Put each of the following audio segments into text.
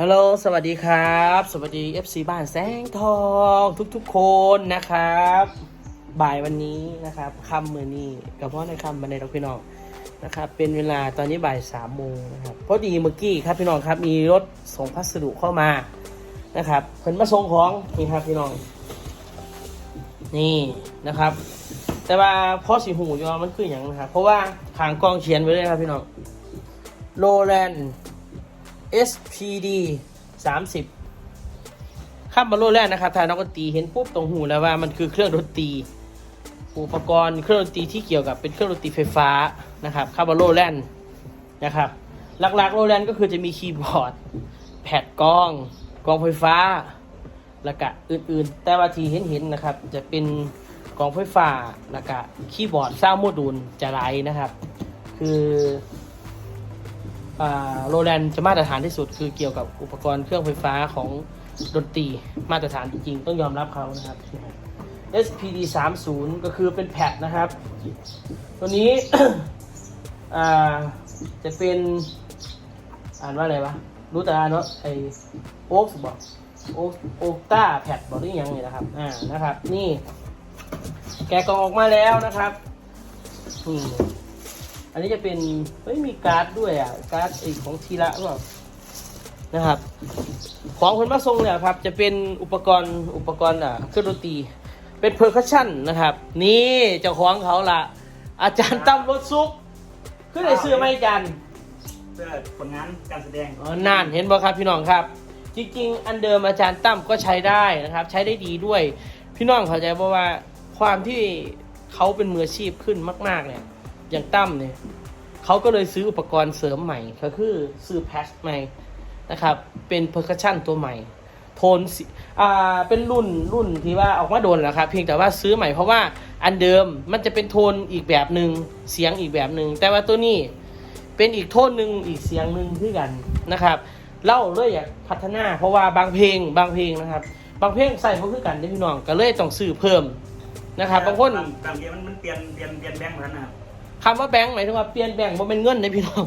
ฮัลโหล สวัสดีครับ สวัสดี FC บ้านแสงทองทุกๆคนนะครับ บ่ายวันนี้นะครับค่ำมือนี้กับพ่อในค่ำบันไดเราพี่น้องนะครับ เป็นเวลาตอนนี้บ่ายสามโมงนะครับพอดีเมื่อกี้ครับพี่น้องครับมีรถส่งพัสดุเข้ามานะครับเพิ่นมาส่งของนี่ครับพี่น้อง นี่นะครับ แต่ว่าพ่อสีหูยอมันคืออย่างนะครับเพราะว่าทางกองเขียนไว้เลยครับพี่น้องโลแลน SPD 30ข้ามมาโลแรกนะครับทางนักดนตรีเห็นปุ๊บตรงหูแล้วว่ามันคือเครื่องดนตรี อุปกรณ์เครื่องดนตรีที่เกี่ยวกับเป็นเครื่องดนตรีไฟฟ้านะครับข้ามมาโลแลนนะครับหลักๆโลแลนก็คือจะมีคีย์บอร์ด แผ่นกล้องกล้องไฟฟ้าแล้วก็อื่นๆ แต่ว่าทีเห็นๆนะครับ จะเป็นกล้องไฟฟ้าแล้วก็คีย์บอร์ดสร้างโมดูลจะไรนะครับ คือ โรแลนจะมาตรฐานที่สุด คือเกี่ยวกับอุปกรณ์เครื่องไฟฟ้าของดนตรีมาตรฐานจริงๆต้องยอมรับเขานะครับ SPD 30ก็คือเป็นแพดนะครับ ตัวนี้จะเป็นอ่านว่าอะไรวะรู้แต่อ่านว่าไอโอ๊กบอกโอ๊กโอ๊กต้าแพดบอกหรือยังนี่นะครับอ่านะครับ นี่ แกะกล่องออกมาแล้วนะครับนี่ อันนี้จะเป็นเฮ้ยมีการ์ดด้วยอะการ์ดไอของทีละหรือเปล่านะครับ ของคนมาทรงเนี่ยครับจะเป็นอุปกรณ์อุปกรณ์อะเครื่องดนตรีเป็นเพอร์คัชชั่นนะครับ นี่เจ้าของเขาละอาจารย์ตั้มรถซุกขึ้นในซื้อไหมอาจารย์เพื่อผลงานการแสดงอ๋อนานเห็นบ่ครับพี่น้องครับ จริง ๆ อันเดิมอาจารย์ตั้มก็ใช้ได้นะครับ ใช้ได้ดีด้วย พี่น้องเข้าใจเพราะว่าความที่เขาเป็นมืออาชีพขึ้นมาก ๆเนี่ย อย่างตั้มเนี่ยเขาก็เลยซื้ออุปกรณ์เสริมใหม่ ก็คือซื้อแพชใหม่นะครับ เป็นเพอร์คัชชั่นตัวใหม่ โทนสีอ่าเป็นรุ่นรุ่นที่ว่าออกมาโดนแล้วครับเพียงแต่ว่าซื้อใหม่เพราะว่าอันเดิมมันจะเป็นโทนอีกแบบหนึ่งเสียงอีกแบบหนึ่งแต่ว่าตัวนี้เป็นอีกโทนหนึ่งอีกเสียงหนึ่งที่กันนะครับเล่าเลยอยากพัฒนา เพราะว่าบางเพลงบางเพลงนะครับ บางเพลงใส่เขาคือกันได้อพี่น้องก็เลยต้องซื้อเพิ่มนะครับบางคนบางทีมันมันเปลี่ยนเปลี่ยนเปลี่ยนแบงค์เหมือนกันนะครับ คำว่าแบงค์หมายถึงว่าเปลี่ยนแบงค์บ่เป็นเงินนะพี่น้อง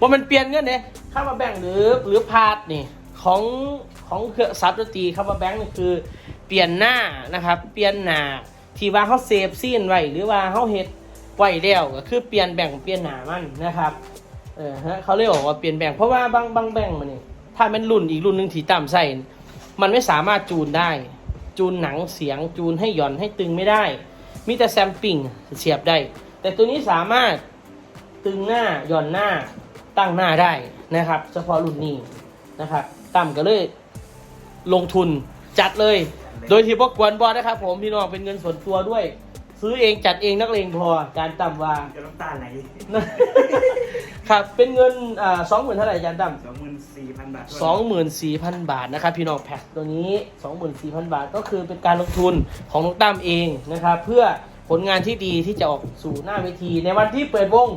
บ่เป็นเปลี่ยนเงินเนี่ยคำว่าแบงค์หรือหรือพาดนี่ของของเครื่องซับดนตรีคำว่าแบงค์นี่คือ เปลี่ยนหน้านะครับ เปลี่ยนหน้าที่ว่าเขาเซฟซีนไว้หรือว่าเขาเฮ็ดไว้แล้วก็คือเปลี่ยนแบ่งค์เปลี่ยนหน้ามันนะครับเออฮะเขาเรียกว่าเปลี่ยนแบ่งค์เพราะว่าบางบางแบ่งค์มันนี่ถ้าเป็นรุ่นอีกรุ่นหนึ่งที่ต่ำใส่มันไม่สามารถจูนได้ จูนหนังเสียงจูนให้หย่อนให้ตึงไม่ได้ มีแต่แซมปิ้งเสียบได้ แต่ตัวนี้สามารถตึงหน้าหย่อนหน้าตั้งหน้าได้นะครับ เฉพาะรุ่นนี้นะครับต่ำก็เลยลงทุนจัดเลย โดยที่พวกกวนบอลนะครับผมพี่น้องเป็นเงินส่วนตัวด้วย ซื้อเองจัดเองนักเลงพอการต่ำวางจะน้ำตาไหลครับเป็นเงินอ่าสองหมื่นเท่าไหร่อาจารย์ตั้มสองหมื่นสี่พันบาทสองหมื่นสี่พันบาทนะครับพี่น้องแพ็คตัวนี้สองหมื่นสี่พันบาทก็คือเป็นการลงทุนของน้องตั้มเองนะครับเพื่อ ผลงานที่ดีที่จะออกสู่หน้าเวทีในวันที่เปิดวง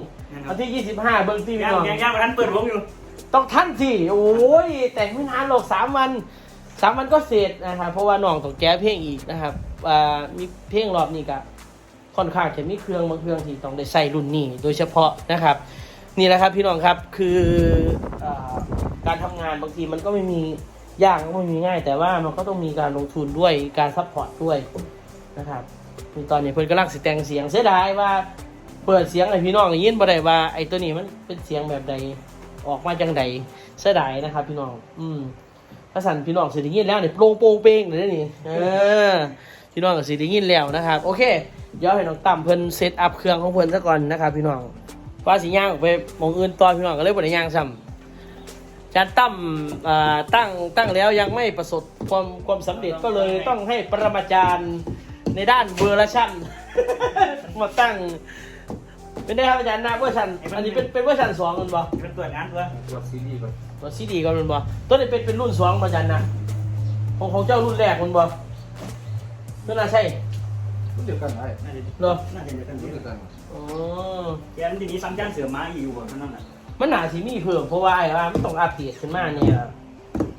วันที่ 25 เบิ้งที่พี่ยังน้องยังยังวันนั้นเปิดวงอยู่ ต้องท่านสิโอ้ยแต่งไม่นานหรอกสามวันสามวันก็เสร็จนะครับเพราะว่าน้องต้องแก้เพลงอีกนะครับอ่ามีเพลงรอบนี้ก็ค่อนข้างจะมีเครื่องบางเครื่องที่ต้องได้ใส่รุ่นนี้โดยเฉพาะนะครับ นี่แหละครับพี่น้องครับคืออาการทำงานบางทีมันก็ไม่มียากก็ไม่มีง่าย แต่ว่ามันก็ต้องมีการลงทุนด้วยการซัพพอร์ตด้วยนะครับ มีตอนนี้เพิ่นกำลังสิแต่งเสียงเสียดายว่าเปิดเสียงให้พี่น้องได้ยินบ่ได้ว่าไอ้ตัวนี้มันเป็นเสียงแบบใดออกมาจังใดเสียดายนะครับ พี่น้อง อืมพระสันพี่น้องสิได้ยินแล้วเนี่ยโปร่งโปร่งเป้งเลยนี่เออพี่น้องก็สิได้ยินแล้วนะครับ โอเคเดี๋ยวให้น้องตั้มเพิ่นเซตอัพเครื่องของเพิ่นซะก่อนนะครับ พี่น้องว่าสิย่างออกไปมองอื่นต่อพี่น้องก็เลยบ่ได้ย่างซ้ำจานตั้มอ่าตั้งตั้งแล้วยังไม่ประสบความความสำเร็จก็เลยต้องให้ปรมาจารย์ ในด้านเวอร์ชัน มาตั้ง เป็นได้ครับอาจารย์นะเวอร์ชันอันนี้เป็นเป็นเวอร์ชันสองมันบ่เป็นตรวจงานตัวตรวจซีดีก่อนตัวซีดีก็มันบ่ตัวนี้เป็นเป็นรุ่นสองมาอาจารย์นะของของเจ้ารุ่นแรกมันบ่ตัวน่าใช่รุ่นเดียวกันได้น่าจะเหรอน่าจะเดียวกันรุ่นที่เดียวกันอ๋อแกมันจะมีซ้ำจ้างเสือม้าอยู่บ่นั่นน่ะมันหนาสีมีเพิ่มเพราะว่าไอ้ว่ามันต้องอัปเดตขึ้นมาเนี่ย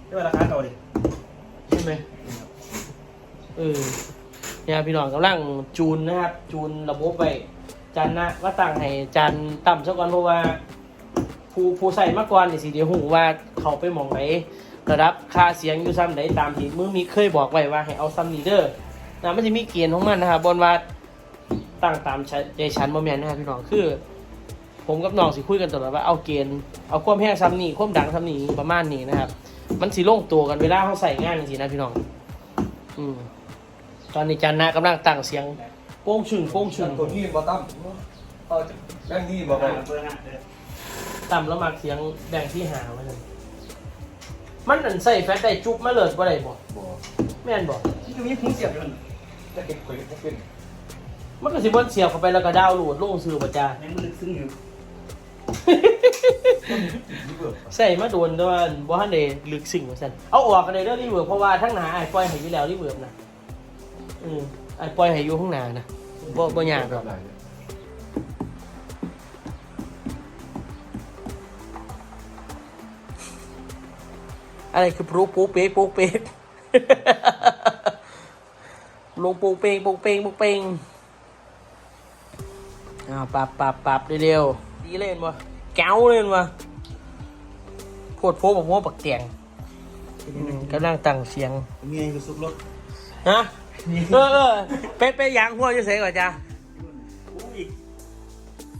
ที่ว่าราคาเก่าดิใช่ไหมเออ นี่ยพี่น้องกำลังจูนนะครับ จูนระบบไปจานนะว่าตั้งให้จานต่ำสักวันเพราะว่า ผู้ผู้ใส่มาก่อนนี่สิเดี๋ยวหูว่าเขาไปมองไหนระดับค่าเสียงอยู่ซ้ำไหนตามที่มือมีเคยบอกไว้ว่าให้เอาซ้ำนีเด้อนะมันจะมีเกณฑ์ของมันนะครับบนว่าตั้งตามใจฉันบ่แม่นนะครับพี่น้องคือ ผมกับน้องสิคุยกันตลอดว่าเอาเกณฑ์เอาความแห้งซ้ำนี่ความดังซ้ำนี่ประมาณนี้นะครับ มันสิล่งตัวกันเวลาเขาใส่งานจริงๆนะพี่น้อง อืม ตอนนี้จันนะกำลังตั้งเสียง โป้งชึงโป้งชึฉังนตัวนี้บ่ตั้มเอาจากแรงนี้บ่เบอบ่ร์เบอร์ฮะเออต่ำแล้วมักเสียงแบ่งที่หาไว้เลยมันอันใส่แฟตได้จุ๊บมาเลยบ่ได้บ่บ่แม่นบ่ที่ตรงนี้หูเสียบอยู่นั่นจะเก็บคุยบ่เป็นมันก็สิบ่เสียบเข้าไปแล้วก็ดาวน์โหลดลงซื้อบ่จ้าในมันลึกซึ้งอยู่นี่เบิกใส่มาโดนแต่ว่าบ่ทันได้ลึกซึ้งว่าซั่นเอาออกกันได้เด้อรีเวิร์บเพราะว่าทั้งหน้าอ้ายปล่อยให้อยู่แล้วรีเวิร์บนะ อืมอ้ายปล่อยให้อยู่ข้างหน้านะบ่บ่ยากหรอกได้อะไรคือพรุปูเป๊กปูเป๊กลงปูเปงปูเปงปูเปงอ้าวปรับปรับปรับเร็วๆดีเล่นวะแก้วเล่นวะโพดโพบอกว่าปักเตียงอืมกำลังตั้งเสียงมีไงก็ซุกรถฮะ เออเออเป๊ะเป๊ะยางหัวจะเสียก่อนจ้าอู้อีก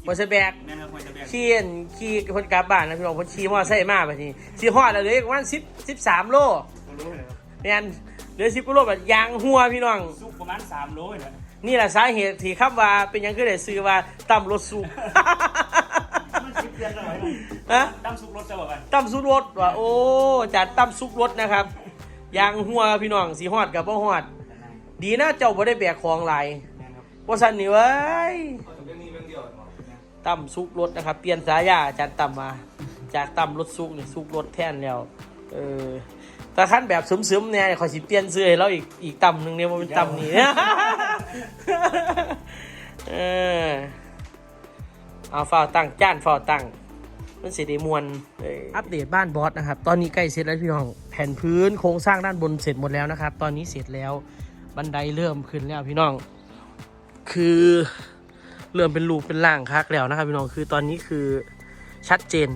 บอสแบกแม่นครับควรจะแบ่งขี่อันขี่คนกลับบ้านนะพี่น้องคนขี่มอไซค์มาแบบนี้ขี่ฮอดแล้วเหลืออีกประมาณสิบสิบสามโลบ่รู้เลยครับเนี่ยเหลือสิบโลแบบยางหัวพี่น้อง ซุกประมาณ3โลเลยนะนี่แหละสาเหตุที่คำว่าเป็นหยังคือได้ซื้อว่าต่ำรถสูบมันสิบเดือนแล้วเหรอฮะ ตั้มซุกรถจะบอกกันต่ำสุดรถว่ะโอ้จัดต่ำสุกรถนะครับยางหัวพี่น้องสีฮอดกับบ่ฮอด ดีนะเจ้าบ่ได้แบกของหลายแม่นครับบ่ซั่นนี่เว้ยเอาจากเรื่องนี้เรื่องเดียวบ่ต่ำสุกรถนะครับ เปลี่ยนสายาอาจารย์ต่ำมา จากต่ำรถสุกนี่สุกรถแทนแล้ว เออแต่ขั้นแบบซึมๆเนี่ยขอยสิเปลี่ยนซื้อให้เราอีกอีกต่ำหนึงเนี่ยบ่เป็นต่ำนี่ เออเอาฝ้าวตั้งจ้านฝ้าวตั้ง มันสิได้มวนอัปเดตบ้านบอสนะครับ ตอนนี้ใกล้เสร็จแล้วพี่น้อง แผ่นพื้นโครงสร้างด้านบนเสร็จหมดแล้วนะครับ ตอนนี้เสร็จแล้ว บันไดเริ่มขึ้นแล้วพี่น้อง คือเริ่มเป็นรูปเป็นร่างคักแล้วนะครับพี่น้องคือตอนนี้คือชัดเจน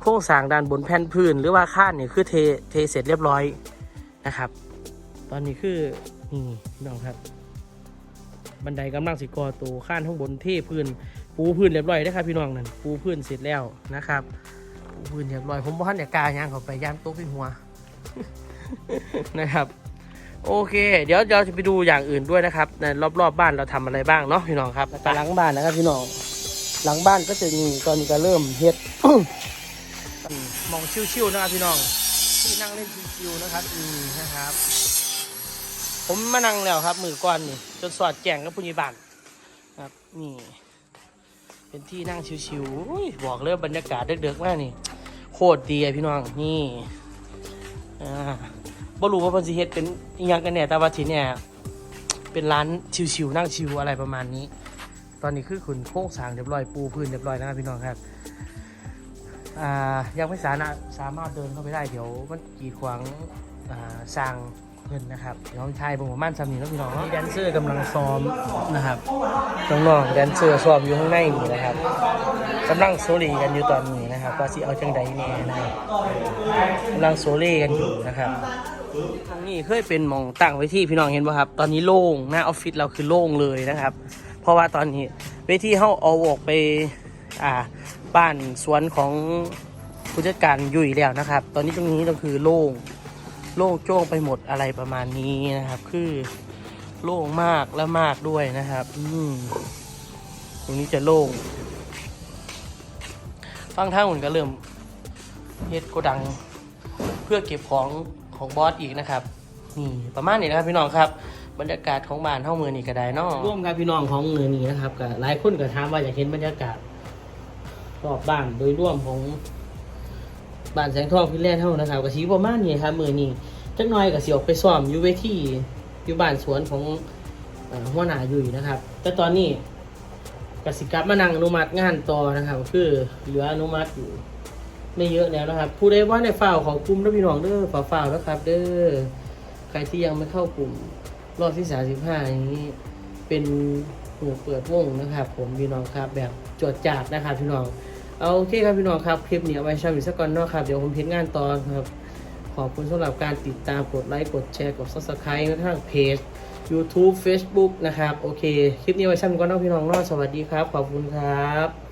โครงสร้างด้านบนแผ่นพื้น หรือว่าข้านเนี่ยคือเทเทเสร็จเรียบร้อยนะครับ ตอนนี้คือนี่พี่น้องครับ บันไดกำลังสิกอตัวข้านข้างบนเทพื้น ปูพื้นเรียบร้อยนะครับพี่น้องนั่นปูพื้นเสร็จแล้วนะครับปูพื้นเรียบร้อยผมบ่ทันอยากกล้าย่างเขาไปย่างโต๊ะพี่หัวนะครับ โอเค เดี๋ยวเราจะไปดูอย่างอื่นด้วยนะครับในรอบๆบบ้านเราทำอะไรบ้างเนาะพี่น้องครับแต่หลังบ้านนะครับพี่น้อง หลังบ้านก็จะมีตอนนี้ก็เริ่มเฮ็ดมองชิวๆนะครับพี่น้องที่นั่งเล่นชิวๆนะครับอืมนะครับ ผมมานั่งแล้วครับ มือก่อนนี่จนสอดแจงกับผู้ใหญ่บ้านครับนี่ เป็นที่นั่งชิวๆอุ้ยบอกเลยว่าบรรยากาศเด็กๆมากนี่ โคตรดีอะพี่น้องนี่อ่า บ่รู้ว่าเพิ่นสิเฮ็ดเป็นอิหยังกันแน่แต่ว่าที่เนี่ยเป็นร้านชิวๆนั่งชิวอะไรประมาณนี้ ตอนนี้คือขุนโค้งสร้างเรียบร้อยปูพื้นเรียบร้อยนะครับพี่น้องครับอ่ายังไม่สามารถสามารถเดินเข้าไปได้เดี๋ยวมันกีดขวางอ่าสร้างเพิ่นนะครับเดี๋ยวชายผมประมาณสามนี้แล้วพี่น้องนี่แดนเซอร์กำลังซ้อมนะครับน้องๆแดนเซอร์ซ้อมอยู่ข้างในนี่นะครับกำลังโซลีกันอยู่ตอนนี้นะครับว่าสิเอาจังใดแน่นะครับกำลังโซล่กันอยู่นะครับ ตรงนี้เคยเป็นมองตั้งไว้ที่พี่น้องเห็นป่ะครับ ตอนนี้โล่งหน้าออฟฟิศเราคือโล่งเลยนะครับ เพราะว่าตอนนี้เวทีเขาเอาออกไปอ่าบ้านสวนของผู้จัดการยุ่ยแล้วนะครับ ตอนนี้ตรงนี้ก็คือโล่งโล่งโจ้งไปหมดอะไรประมาณนี้นะครับ คือโล่งมากและมากด้วยนะครับ อืมตรงนี้จะโล่งฟังท่าหุ่นก็เริ่มเฮ็ดโกดัง เพื่อเก็บของ ของบอสอีกนะครับ นี่ประมาณนี้นะครับพี่น้องครับ บรรยากาศของบ้านเท่ามือนี่ก็ได้เนาะร่วมกับพี่น้องของมือนี้นะครับก็หลายคนก็ถามว่าอยากเห็นบรรยากาศรอบบ้านโดยร่วมของบ้านแสงทองพิแลนเท่านะครับก็สีประมาณนี้ครับมือนี้จักหน่อยก็สิออกไปซ้อมอยู่เวทีอยู่บ้านสวนของเอ่อหัวหน้าอยู่นะครับ แต่ตอนนี้กสิกลับมานั่งอนุมัติงานต่อนะครับ คือเหลืออนุมัติอยู่ ไม่เยอะแล้วนะครับ ผู้ใดว่าในฝ่าวของกลุ่มนะพี่น้องเด้อฝ่าฝ่าวนะครับ เด้อใครที่ยังไม่เข้ากลุ่มรอบที่สามสิบห้าอย่างนี้ เป็นหูเปิดวงนะครับ ผมพี่น้องครับแบบจวดจาดนะครับพี่น้องเอาโอเคครับพี่น้องครับคลิปนี้เอาไว้ชมอีกสักก่อนเนาะครับเดี๋ยวผมเพ้นงานต่อครับ ขอบคุณสำหรับการติดตามกดไลค์กดแชร์กด subscribe ทางเพจ YouTube Facebook นะครับ โอเค คลิปนี้ไว้ชมก่อนเนาะพี่น้องเนาะสวัสดีครับ ขอบคุณครับ